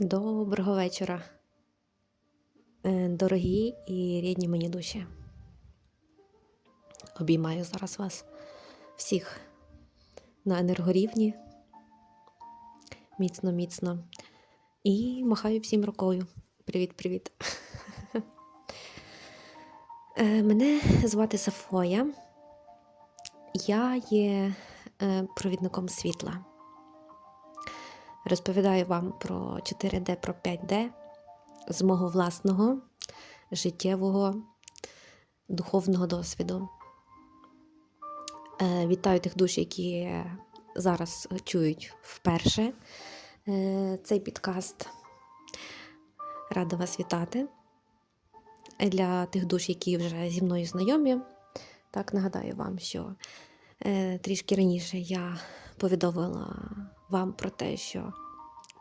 Доброго вечора, е, дорогі і рідні мені душі. Обіймаю зараз вас всіх на енергорівні. Міцно, міцно. І махаю всім рукою. Привіт-привіт. Е, Мене звати Сафоя. Я є е, провідником світла. Розповідаю вам про 4D, про 5D з мого власного життєвого духовного досвіду. Е, Вітаю тих душ, які зараз чують вперше е, цей підкаст. Рада вас вітати. Для тих душ, які вже зі мною знайомі, так нагадаю вам, що е, трішки раніше я повідомила вам про те, що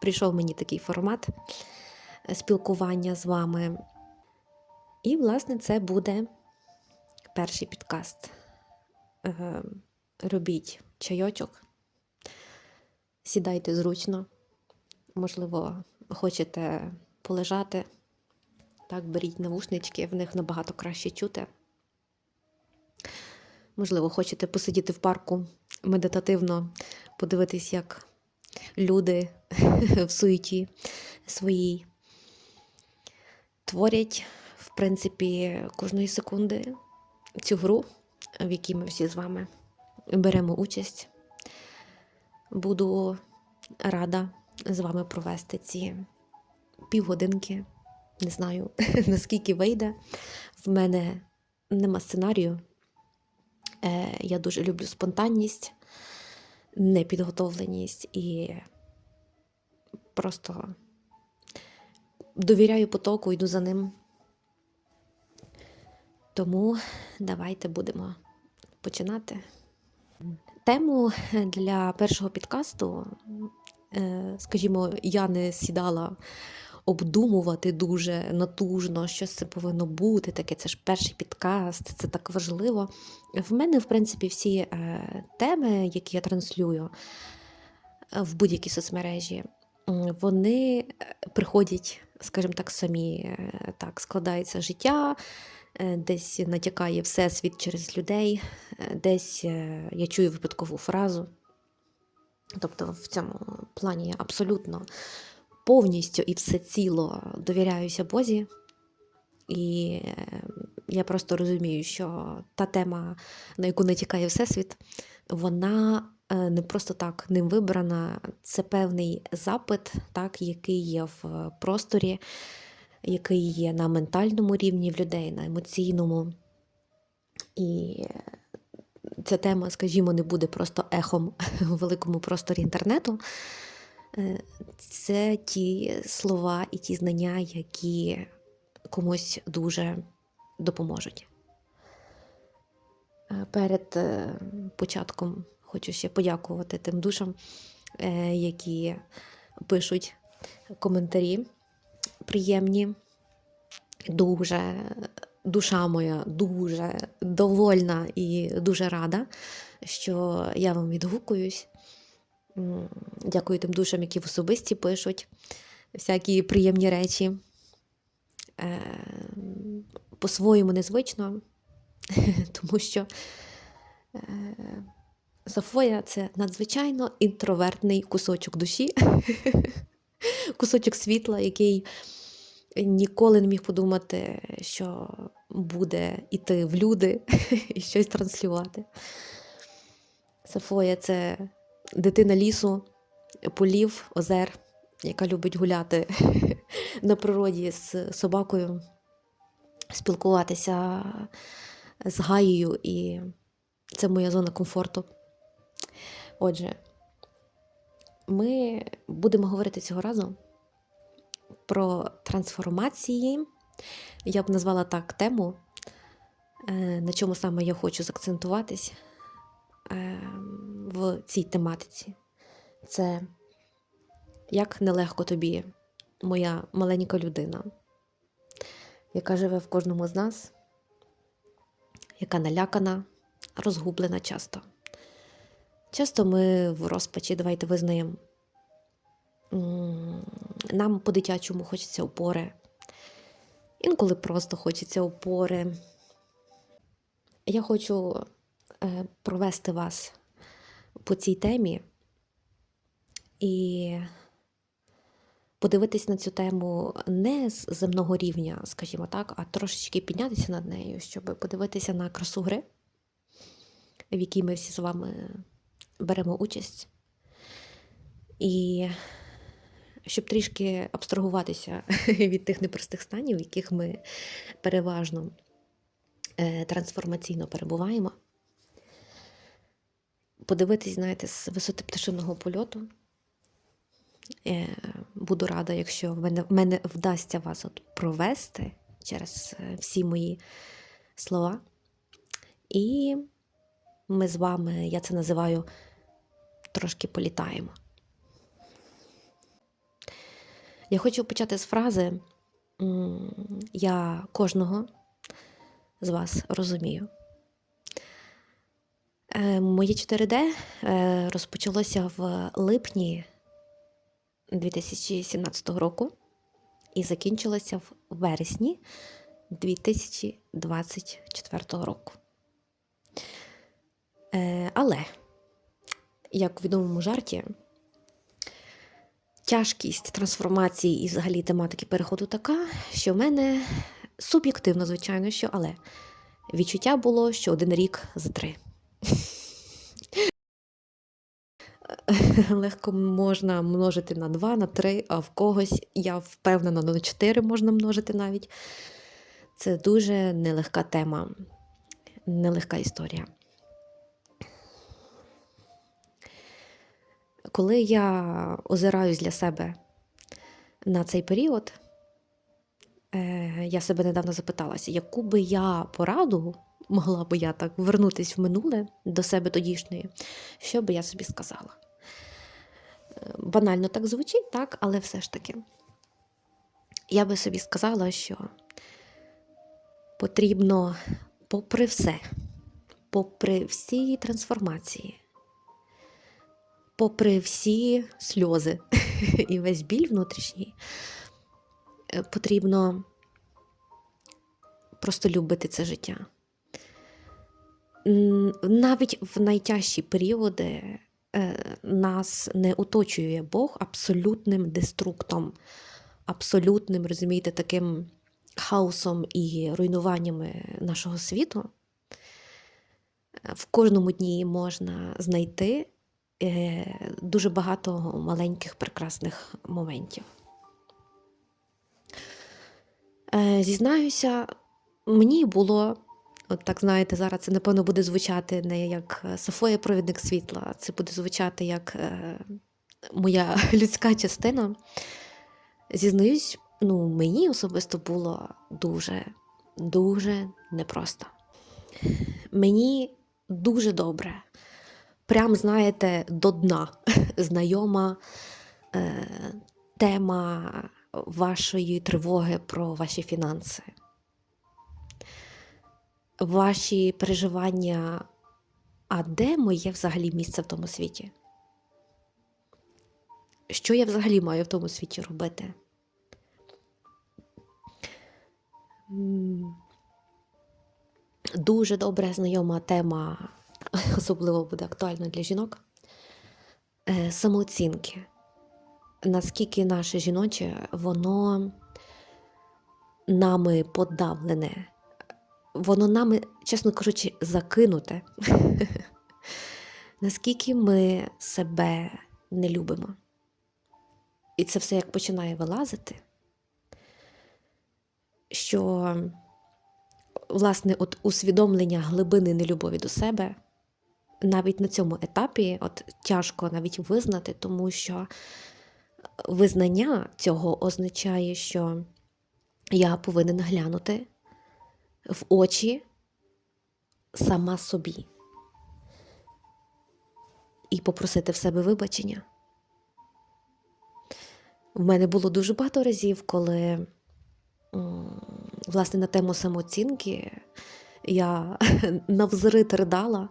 прийшов мені такий формат е, спілкування з вами. І, власне, це буде перший підкаст. Е, Робіть чайочок, сідайте зручно, можливо, хочете полежати. Так, беріть навушнички, в них набагато краще чути. Можливо, хочете посидіти в парку медитативно, подивитись, як люди в суеті своїй творять, в принципі, кожної секунди цю гру, в якій ми всі з вами беремо участь. Буду рада з вами провести ці півгодинки. Не знаю, наскільки вийде. В мене нема сценарію. Е, Я дуже люблю спонтанність, непідготовленість і просто довіряю потоку, йду за ним. Тому давайте будемо починати. Тему для першого підкасту, е, скажімо, я не сідала обдумувати дуже натужно, що це повинно бути. Таке це ж перший підкаст, це так важливо. В мене, в принципі, всі е, теми, які я транслюю е, в будь-якій соцмережі, вони е, приходять, скажімо так, самі. Так, складається життя, десь натякає всесвіт через людей, десь я чую випадкову фразу. Тобто в цьому плані я абсолютно повністю і всеціло довіряюся Бозі. І е, я просто розумію, що та тема, на яку натякає Всесвіт, вона е, не просто так ним вибрана. Це певний запит, так, який є в просторі, який є на ментальному рівні в людей, на емоційному. І ця тема, скажімо, не буде просто ехом в великому просторі інтернету. Е, Це ті слова і ті знання, які комусь дуже допоможуть. Е, Перед е, початком хочу ще подякувати тим душам, які пишуть коментарі приємні. Дуже душа моя дуже довольна і дуже рада, що я вам відгукуюсь. Дякую тим душам, які в особисті пишуть всякі приємні речі. Е, По-своєму незвично, тому що е, Софоя це надзвичайно інтровертний кусочок душі, кусочок світла, який ніколи не міг подумати, що буде йти в люди і щось транслювати. Софоя це дитина лісу, полів, озер, яка любить гуляти на природі з собакою, спілкуватися з Гаєю, і це моя зона комфорту. Отже, ми будемо говорити цього разу про трансформації. Я б назвала так тему, е, на чому саме я хочу закцентуватись е, в цій тематиці. Це як нелегко тобі, моя маленька людина, яка живе в кожному з нас, яка налякана, розгублена часто. Часто ми в розпачі, давайте визнаємо, Нам по-дитячому хочеться опори. Інколи просто хочеться опори. Я хочу е, провести вас по цій темі і подивитись на цю тему не з земного рівня, скажімо так, а трошечки піднятися над нею, щоб подивитися на красу гри, в якій ми всі з вами беремо участь. І щоб трішки абстрагуватися від тих непростих станів, в яких ми переважно е, трансформаційно перебуваємо. Подивитись, знаєте, з висоти пташиного польоту. Е, Буду рада, якщо в мене, в мене вдасться вас от провести через е, всі мої слова. І ми з вами, я це називаю, трошки політаємо. Я хочу почати з фрази Я кожного з вас розумію. Е, Моє 4D е, розпочалося в липні 2017 року і закінчилося в вересні 2024 року. Е, Але, як у відомому жарті, тяжкість трансформації і взагалі тематики переходу така, що в мене суб'єктивно, звичайно, що, але відчуття було, що один рік за три. Легко можна множити на 2, на 3, а в когось, я впевнена, на 4 можна множити навіть. Це дуже нелегка тема, нелегка історія. Коли я озираюсь для себе на цей період, е, я себе недавно запиталася, яку би я пораду могла би я так вернутись в минуле до себе тодішньої, що би я собі сказала. Е, Банально так звучить, так, але все ж таки. Я би собі сказала, що потрібно, попри все, попри всі трансформації, попри всі сльози і весь біль внутрішній, е, потрібно просто любити це життя. Навіть в найтяжчі періоди е, нас не оточує Бог абсолютним деструктом, абсолютним, розумієте, таким хаосом і руйнуваннями нашого світу. В кожному дні можна знайти е, дуже багато маленьких прекрасних моментів. Е, Зізнаюся, мені було, от так знаєте, зараз це напевно буде звучати не як е, Софоя провідник світла, а це буде звучати як е, моя людська частина. Зізнаюсь, ну, мені особисто було дуже, дуже непросто. Мені дуже добре, прям, знаєте, до дна знайома е, тема вашої тривоги про ваші фінанси, ваші переживання, а де моє взагалі місце в тому світі? Що я взагалі маю в тому світі робити? Дуже добре знайома тема, особливо буде актуальна для жінок. е, Самооцінки. Наскільки наше жіноче, воно нами подавлене, воно нами, чесно кажучи, закинуте. Наскільки ми себе не любимо. І це все як починає вилазити, що власне от усвідомлення глибини нелюбові до себе навіть на цьому етапі от тяжко навіть визнати, тому що визнання цього означає, що я повинен глянути в очі сама собі і попросити в себе вибачення. В мене було дуже багато разів, коли власне на тему самооцінки я навзрит ридала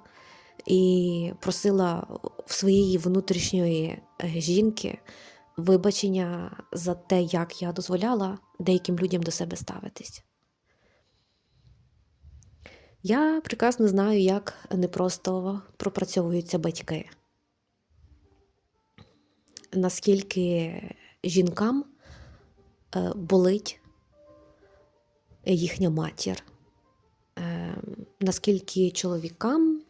і просила в своєї внутрішньої е, жінки вибачення за те, як я дозволяла деяким людям до себе ставитись. Я прекрасно знаю, як непросто пропрацьовуються батьки. Наскільки жінкам е, болить їхня матір, е, наскільки чоловікам,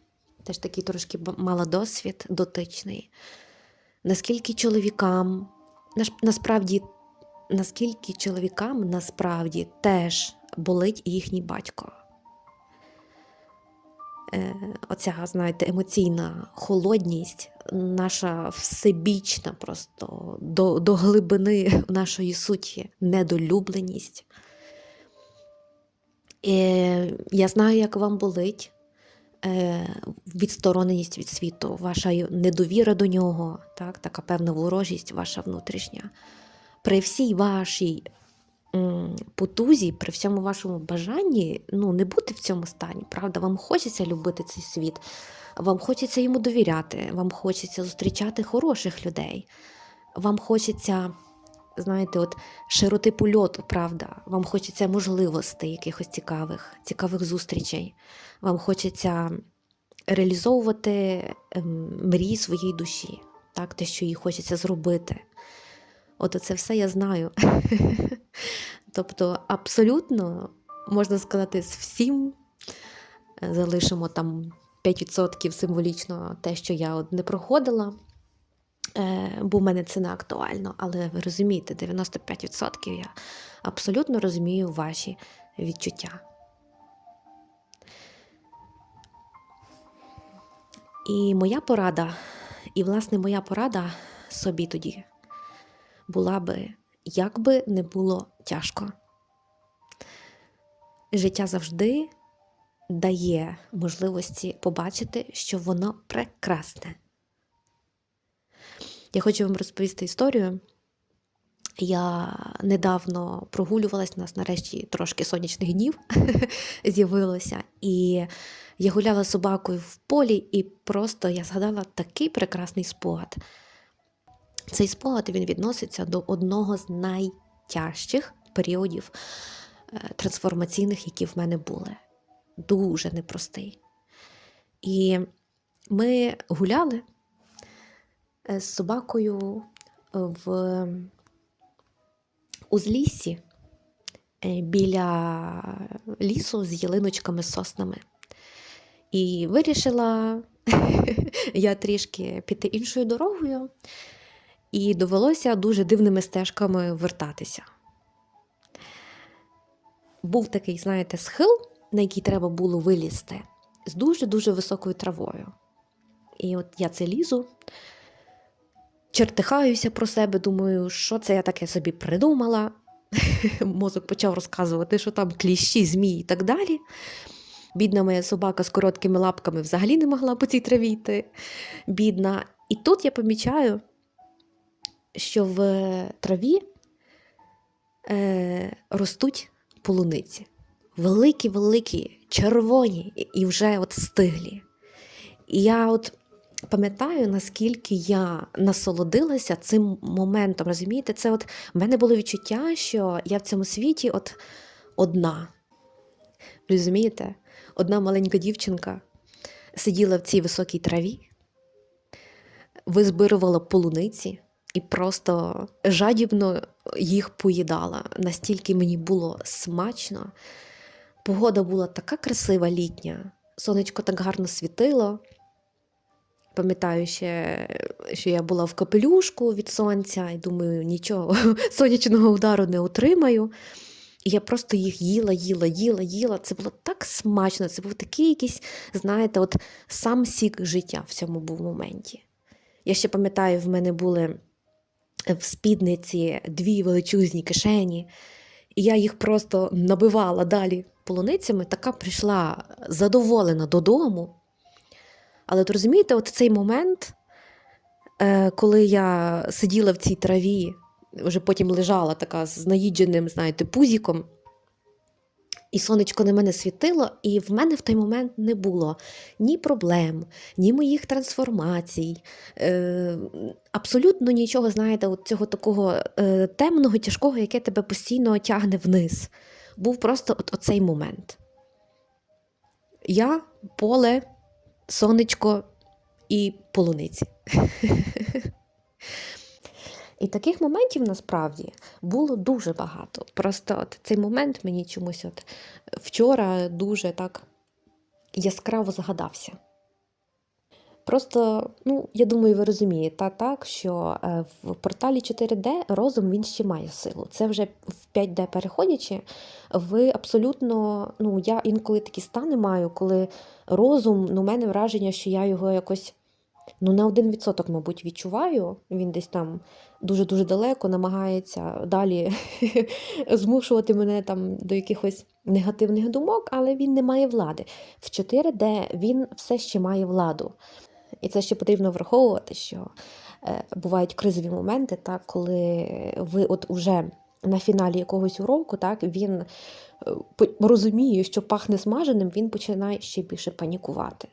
теж такий трошки мала досвід дотичний, наскільки чоловікам, насправді, наскільки чоловікам насправді теж болить їхній батько. Е, Оця, знаєте, емоційна холодність, наша всебічна просто до, до глибини нашої суті недолюбленість. Е, я знаю, як вам болить е, відстороненість від світу, ваша недовіра до нього, так, така певна ворожість ваша внутрішня. При всій вашій потузі, при всьому вашому бажанні ну, не бути в цьому стані, правда? Вам хочеться любити цей світ, вам хочеться йому довіряти, вам хочеться зустрічати хороших людей, вам хочеться, знаєте, от широти польоту, правда, вам хочеться можливостей якихось цікавих, цікавих зустрічей, вам хочеться реалізовувати ем, мрії своєї душі, так, те, що їй хочеться зробити. От це все я знаю. Тобто, абсолютно, можна сказати, з всім е, залишимо там 5% символічно те, що я от не проходила, е, бо в мене це не актуально. Але ви розумієте, 95% я абсолютно розумію ваші відчуття. І моя порада, і власне моя порада собі тоді була би, як би не було тяжко. Життя завжди дає можливості побачити, що воно прекрасне. Я хочу вам розповісти історію. Я недавно прогулювалась, у нас нарешті трошки сонячних днів з'явилося. І я гуляла з собакою в полі, і просто я згадала такий прекрасний спогад. Цей спогад він відноситься до одного з найтяжчих періодів е, трансформаційних, які в мене були. Дуже непростий. І ми гуляли е, з собакою в узліссі е, біля лісу з ялиночками, соснами. І вирішила я трішки піти іншою дорогою, і довелося дуже дивними стежками вертатися. Був такий, знаєте, схил, на який треба було вилізти, з дуже-дуже високою травою. І от я це лізу, чертихаюся про себе, думаю, що це я таке собі придумала. Мозок почав розказувати, що там кліщі, змії і так далі. Бідна моя собака з короткими лапками взагалі не могла по цій траві йти. Бідна. І тут я помічаю, що в траві е, ростуть полуниці. Великі-великі, червоні і- вже от стиглі. І я от пам'ятаю, наскільки я насолодилася цим моментом. Розумієте, це от в мене було відчуття, що я в цьому світі от одна. Розумієте? Одна маленька дівчинка сиділа в цій високій траві, визбирувала полуниці і просто жадібно їх поїдала. Настільки мені було смачно. Погода була така красива літня, сонечко так гарно світило. Пам'ятаю ще, що я була в капелюшку від сонця, і думаю, нічого, сонячного удару не отримаю. І я просто їх їла, їла, їла, їла. Це було так смачно. Це був такий якийсь, знаєте, от сам сік життя в цьому був моменті. Я ще пам'ятаю, в мене були в спідниці дві величезні кишені, і я їх просто набивала далі полуницями, така прийшла задоволена додому. Але от розумієте, от цей момент, е, коли я сиділа в цій траві, вже потім лежала така з наїдженим, знаєте, пузіком, І сонечко на мене світило, і в мене в той момент не було ні проблем, ні моїх трансформацій. Е, абсолютно нічого, знаєте, от цього такого е, темного, тяжкого, яке тебе постійно тягне вниз. Був просто от оцей момент. Я, поле, сонечко і полуниці. І таких моментів насправді було дуже багато. Просто от цей момент мені чомусь от вчора дуже так яскраво згадався. Просто, ну, я думаю, ви розумієте так, що е, в порталі 4D розум він ще має силу. Це вже в 5D переходячи, ви абсолютно, ну, я інколи такі стани маю, коли розум, ну, у мене враження, що я його якось ну, на один відсоток, мабуть, відчуваю. Він десь там дуже-дуже далеко намагається далі змушувати мене там до якихось негативних думок, але він не має влади. В 4D він все ще має владу. І це ще потрібно враховувати, що е, бувають кризові моменти, так, коли ви от уже на фіналі якогось уроку, так, він е, розуміє, що пахне смаженим, він починає ще більше панікувати.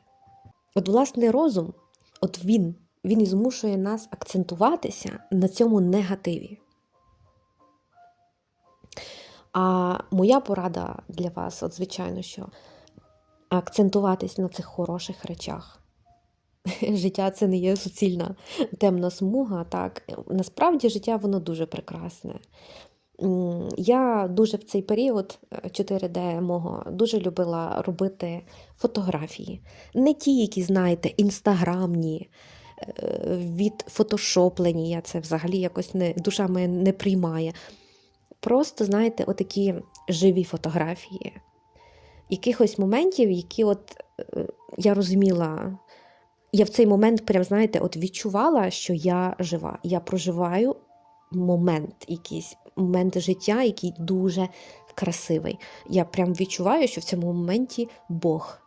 От, власне, розум, от він, він і змушує нас акцентуватися на цьому негативі. А моя порада для вас, от звичайно, що акцентуватись на цих хороших речах. Життя це не є суцільна темна смуга. Так, насправді життя воно дуже прекрасне. Я дуже в цей період е, 4D мого дуже любила робити фотографії. Не ті, які, знаєте, інстаграмні, е, відфотошоплені. Я це взагалі якось не, душа моя не приймає. Просто, знаєте, отакі живі фотографії. Якихось моментів, які от е, я розуміла, я в цей момент, прям, знаєте, от відчувала, що я жива. Я проживаю момент, якийсь момент життя, який дуже красивий. Я прям відчуваю, що в цьому моменті Бог.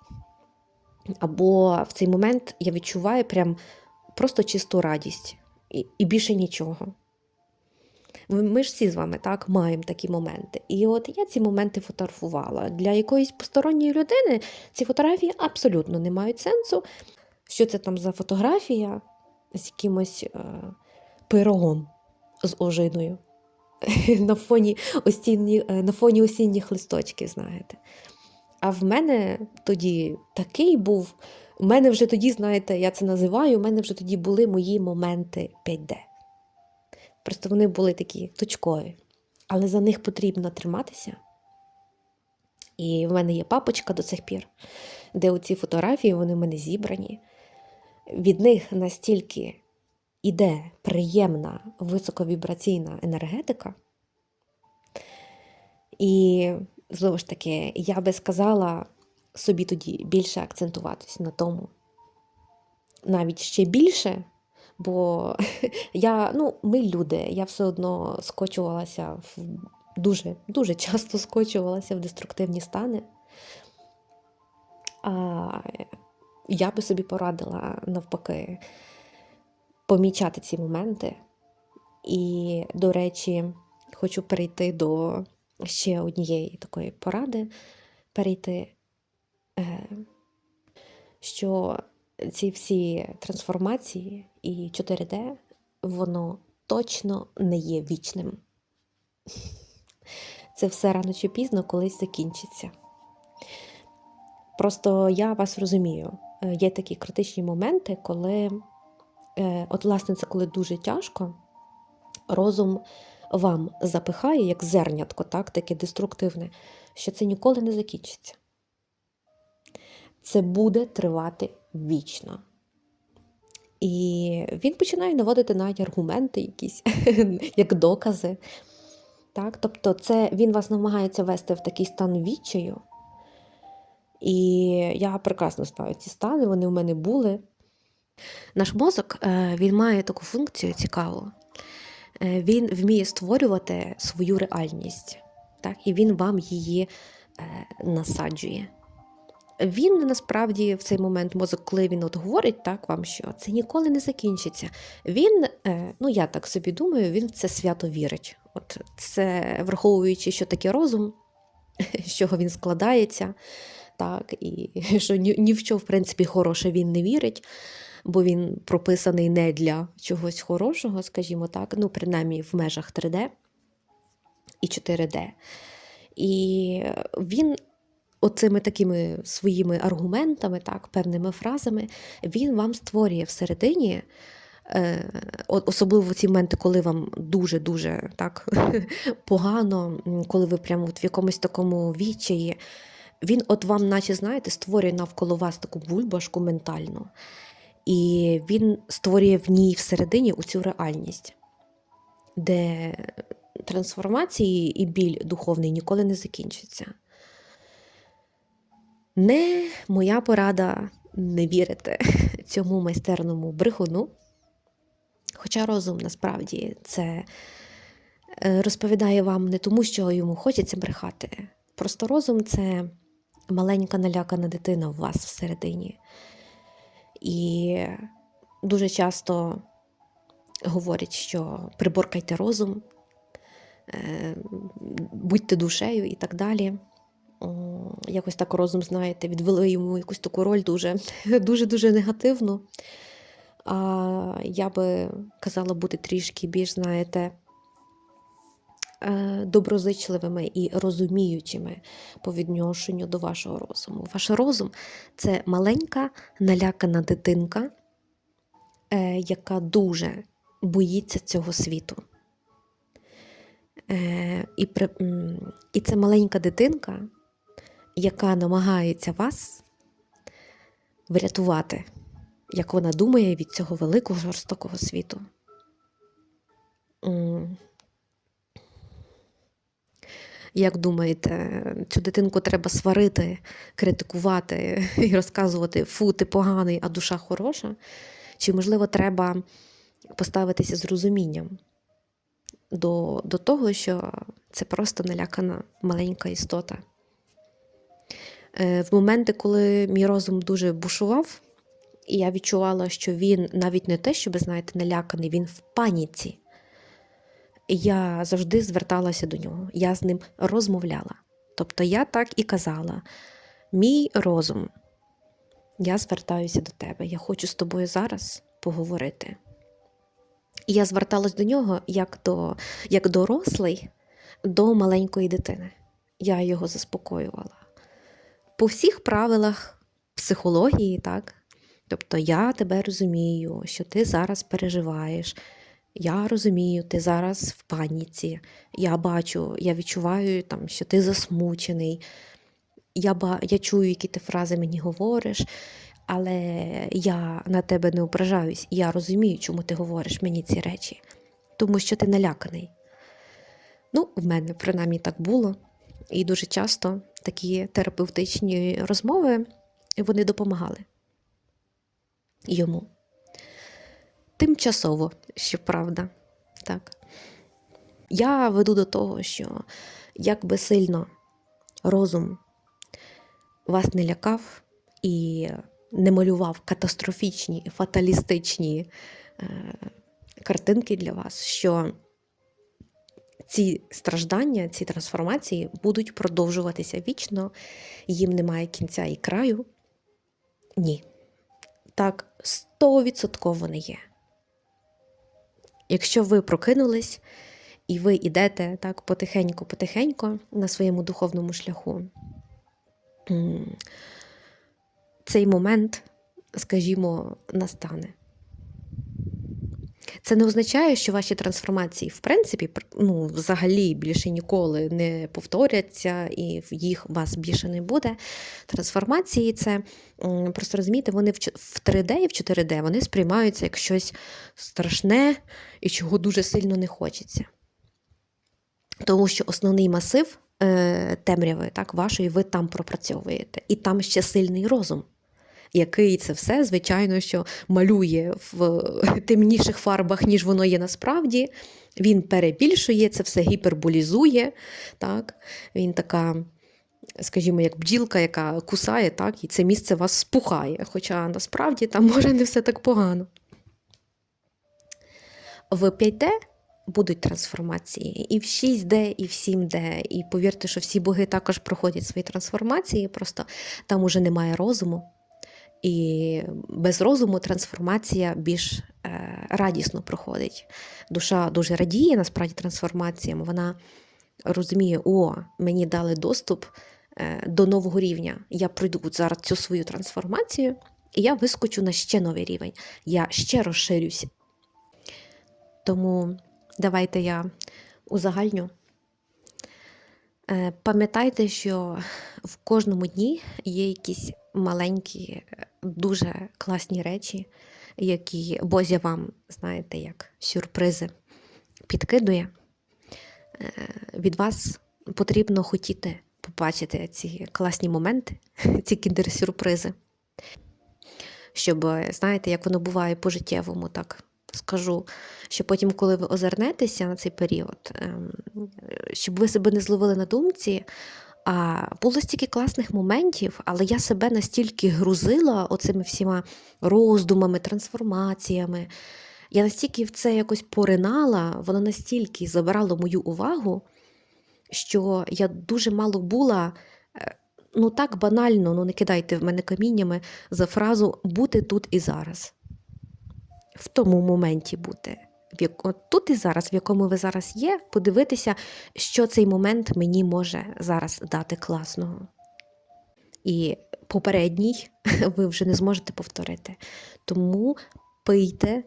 Або в цей момент я відчуваю прям просто чисту радість і, і більше нічого. Ми ж всі з вами так маємо такі моменти. І от я ці моменти фотографувала. Для якоїсь посторонньої людини ці фотографії абсолютно не мають сенсу. Що це там за фотографія з якимось е, пирогом з ожиною на фоні, осінні, е, на фоні осінніх листочків, знаєте. А в мене тоді такий був. У мене вже тоді, знаєте, я це називаю, у мене вже тоді були мої моменти 5D. Просто вони були такі точкові. Але за них потрібно триматися. І в мене є папочка до цих пір, де оці фотографії вони в мене зібрані. Від них настільки іде приємна високовібраційна енергетика. І знову ж таки, я би сказала собі тоді більше акцентуватись на тому, навіть ще більше, бо я, ну, ми люди, я все одно скочувалася в дуже, дуже часто скочувалася в деструктивні стани. А я би собі порадила навпаки помічати ці моменти. І, до речі, хочу перейти до ще однієї такої поради, перейти, е, що ці всі трансформації і 4D, воно точно не є вічним. Це все рано чи пізно колись закінчиться. Просто я вас розумію. Е, Є такі критичні моменти, коли, от, власне, це коли дуже тяжко, розум вам запихає, як зернятко, так, таке деструктивне, що це ніколи не закінчиться. Це буде тривати вічно. І він починає наводити навіть аргументи, якісь, як докази. Так? Тобто, це він вас намагається вести в такий стан відчаю. І я прекрасно знаю ці стани, вони в мене були. Наш мозок е, він має таку функцію цікаву. Е, Він вміє створювати свою реальність, так? і він вам її е, насаджує. Він насправді в цей момент мозок, коли він от говорить так вам, що це ніколи не закінчиться. Він, ну я так собі думаю, він в це свято вірить. От це враховуючи, що таке розум, з чого він складається, так, і що ні, ні в що, в принципі, хороше він не вірить, бо він прописаний не для чогось хорошого, скажімо так, ну, принаймні в межах 3D і 4D. І він оцими такими своїми аргументами, так, певними фразами, він вам створює всередині. е, Особливо в ці моменти, коли вам дуже-дуже так погано, коли ви прямо в якомусь такому відчаї, він от вам, наче знаєте, створює навколо вас таку бульбашку ментальну, і він створює в ній всередині оцю реальність, де трансформації і біль духовний ніколи не закінчиться. Не моя порада не вірити цьому майстерному брехуну. Хоча розум насправді це е, розповідає вам не тому, що йому хочеться брехати. Просто розум це маленька налякана дитина в вас всередині. І дуже часто говорять, що приборкайте розум, е, будьте душею і так далі. Якось так розум, знаєте, відвели йому якусь таку роль дуже дуже дуже негативну. А я би казала бути трішки більш, знаєте, доброзичливими і розуміючими по відношенню до вашого розуму. Ваш розум це маленька налякана дитинка, е, яка дуже боїться цього світу. Е, І, при- і це маленька дитинка, яка намагається вас врятувати, як вона думає від цього великого жорстокого світу. Як думаєте, цю дитинку треба сварити, критикувати і розказувати фу, ти поганий, а душа хороша? Чи, можливо, треба поставитися з розумінням до, до того, що це просто налякана маленька істота? Е, В моменти, коли мій розум дуже бушував, і я відчувала, що він навіть не те, щоб, знаєте, наляканий, він в паніці. Я завжди зверталася до нього, я з ним розмовляла. Тобто я так і казала: мій розум, я звертаюся до тебе, я хочу з тобою зараз поговорити. І я зверталась до нього як до як дорослий до маленької дитини. Я його заспокоювала. По всіх правилах психології, так? Тобто я тебе розумію, що ти зараз переживаєш. Я розумію, ти зараз в паніці. Я бачу, я відчуваю, там, що ти засмучений. Я, ба- я чую, які ти фрази мені говориш, але я на тебе не ображаюсь. Я розумію, чому ти говориш мені ці речі, тому що ти наляканий. Ну, в мене принаймні так було. І дуже часто такі терапевтичні розмови вони допомагали йому. Тимчасово, щоправда. Так. Я веду до того, що як би сильно розум вас не лякав і не малював катастрофічні фаталістичні е, картинки для вас, що ці страждання, ці трансформації будуть продовжуватися вічно, їм немає кінця і краю. Ні. Так, стовідсотково не є. Якщо ви прокинулись і ви йдете так потихеньку-потихеньку на своєму духовному шляху, цей момент, скажімо, настане. Це не означає, що ваші трансформації, в принципі, ну, взагалі більше ніколи не повторяться, і їх вас більше не буде. Трансформації це просто розумієте, вони в 3D і в 4D вони сприймаються як щось страшне і чого дуже сильно не хочеться. Тому що основний масив е, темряви, так, вашої, ви там пропрацьовуєте. І там ще сильний розум, який це все, звичайно, що малює в темніших фарбах, ніж воно є насправді. Він перебільшує це все гіперболізує. Так? Він така, скажімо, як бджілка, яка кусає, так? і це місце вас спухає. Хоча насправді там може не все так погано. В 5D будуть трансформації і в 6D, і в 7D. І повірте, що всі боги також проходять свої трансформації, просто там уже немає розуму. І без розуму трансформація більш е, радісно проходить. Душа дуже радіє насправді трансформаціям. Вона розуміє, о, мені дали доступ е, до нового рівня. Я пройду зараз цю свою трансформацію, і я вискочу на ще новий рівень. Я ще розширюся. Тому давайте я узагальню. Е, Пам'ятайте, що в кожному дні є якісь маленькі, е, дуже класні речі, які Бозя вам, знаєте, як сюрпризи підкидує. Е, Від вас потрібно хотіти побачити ці класні моменти, ці кіндер-сюрпризи. Щоб, знаєте, як воно буває по-життєвому, так скажу, що потім, коли ви озирнетеся на цей період, ем, щоб ви себе не зловили на думці. А було стільки класних моментів, але я себе настільки грузила оцими всіма роздумами, трансформаціями. Я настільки в це якось поринала, воно настільки забирало мою увагу, що я дуже мало була, е, ну так банально, ну не кидайте в мене каміннями за фразу бути тут і зараз. В тому моменті бути. От тут і зараз, в якому ви зараз є, подивитися, що цей момент мені може зараз дати класного. І попередній ви вже не зможете повторити. Тому пийте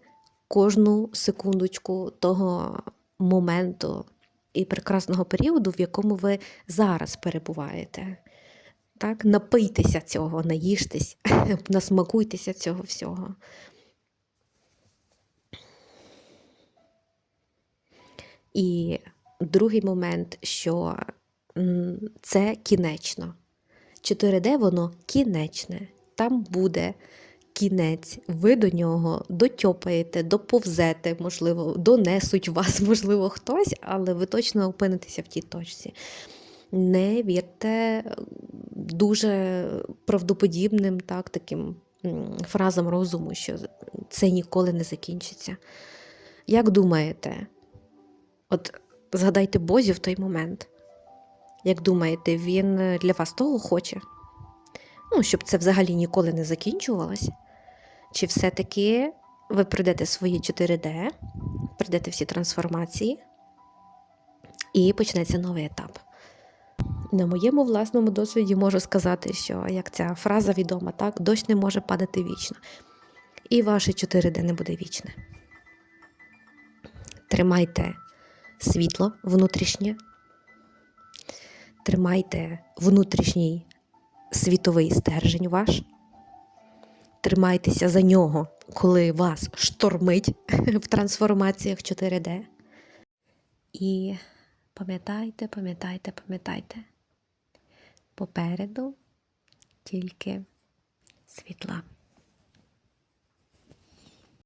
кожну секундочку того моменту і прекрасного періоду, в якому ви зараз перебуваєте. Так? Напийтеся цього, наїжтесь, насмакуйтеся цього всього. І другий момент, що це кінечно. 4D воно кінечне. Там буде кінець. Ви до нього дотьопаєте, доповзете, можливо, донесуть вас, можливо, хтось, але ви точно опинитеся в тій точці. Не вірте дуже правдоподібним, так, таким фразам розуму, що це ніколи не закінчиться. Як думаєте, От згадайте Бозі в той момент. Як думаєте, він е, для вас того хоче? Ну, щоб це взагалі ніколи не закінчувалось? Чи все-таки ви прийдете свої 4D, прийдете всі трансформації, і почнеться новий етап? На моєму власному досвіді можу сказати, що як ця фраза відома, так, дощ не може падати вічно. І ваше 4D не буде вічне. Тримайте світло внутрішнє. Тримайте внутрішній світовий стержень ваш. Тримайтеся за нього, коли вас штормить в трансформаціях 4D. І пам'ятайте, пам'ятайте, пам'ятайте. Попереду тільки світла.